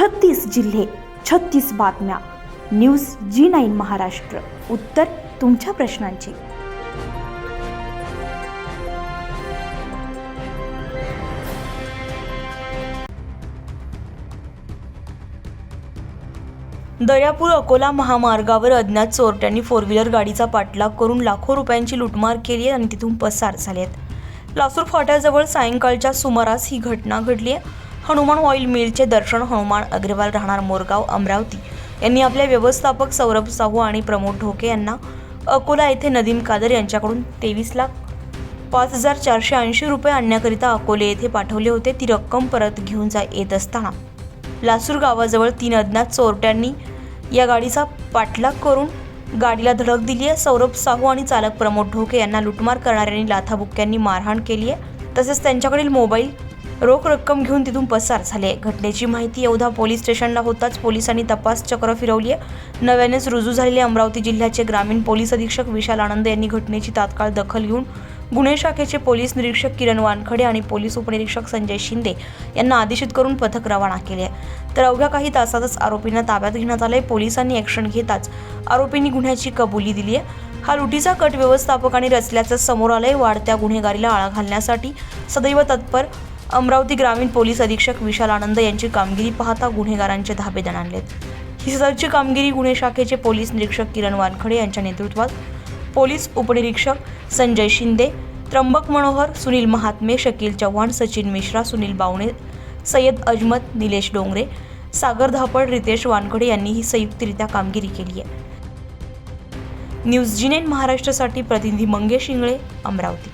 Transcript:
छत्तीस जिल्हे छत्तीस बातम्या. News G nine Maharashtra. उत्तर तुमच्या प्रश्नांची. दर्यापूर अकोला महामार्गावर अज्ञात चोरट्यांनी फोर व्हीलर गाडीचा पाठलाग करून लाखो रुपयांची लुटमार केली आहे आणि तिथून पसार झाले आहेत लासूर फाट्याजवळ सायंकाळच्या सुमारास ही घटना घडली आहे. हनुमान ऑइल मिलचे दर्शन हनुमान अग्रवाल राहणार मोरगाव अमरावती. यांनी आपल्या व्यवस्थापक सौरभ साहू आणि प्रमोद ढोके यांना अकोला येथे नदीम कादर यांच्याकडून तेवीस लाख पाच हजार चारशे ऐंशी रुपये आणण्याकरिता अकोले येथे पाठवले होते. ती रक्कम परत घेऊन जा येत असताना लासूर गावाजवळ तीन अज्ञात चोरट्यांनी या गाडीचा पाठलाग करून गाडीला धडक दिली आहे. सौरभ साहू आणि चालक प्रमोद ढोके यांना लुटमार करणाऱ्यांनी लाथाबुक्क्यांनी मारहाण केली आहे. तसेच त्यांच्याकडील मोबाईल रोख रक्कम घेऊन तिथून पसार झाले. घटनेची माहिती एवढा पोलीस स्टेशनला होताच पोलिसांनी तपास चक्र फिरवली आहे नव्यानेच रुजू झालेले अमरावती जिल्ह्याचे ग्रामीण पोलीस अधीक्षक विशाल आनंद यांनी घटनेची तात्काळ दखल घेऊन गुन्हे शाखेचे पोलीस निरीक्षक किरण वानखडे आणि पोलीस उपनिरीक्षक संजय शिंदे यांना आदेशित करून पथक रवाना केले. आहे तर अवघ्या काही तासातच आरोपींना ताब्यात घेण्यात आले पोलिसांनी ॲक्शन घेताच आरोपींनी गुन्ह्याची कबुली दिली आहे हा लुटीचा कट व्यवस्थापकाने रचल्याचं समोर आलंय. वाढत्या गुन्हेगारीला आळा घालण्यासाठी सदैव तत्पर अमरावती ग्रामीण पोलीस अधीक्षक विशाल आनंद यांची कामगिरी पाहता गुन्हेगारांचे धाबे दणाणलेत. ही सदरची कामगिरी गुन्हे शाखेचे पोलीस निरीक्षक किरण वानखडे यांच्या नेतृत्वात. पोलीस उपनिरीक्षक संजय शिंदे त्र्यंबक मनोहर सुनील महात्मे शकील चव्हाण सचिन मिश्रा सुनील बावणे सय्यद अजमत निलेश डोंगरे सागर धापड रितेश वानखडे यांनी ही संयुक्तरित्या कामगिरी केली आहे. न्यूज जिनेन महाराष्ट्रासाठी प्रतिनिधी मंगेश इंगळे अमरावती.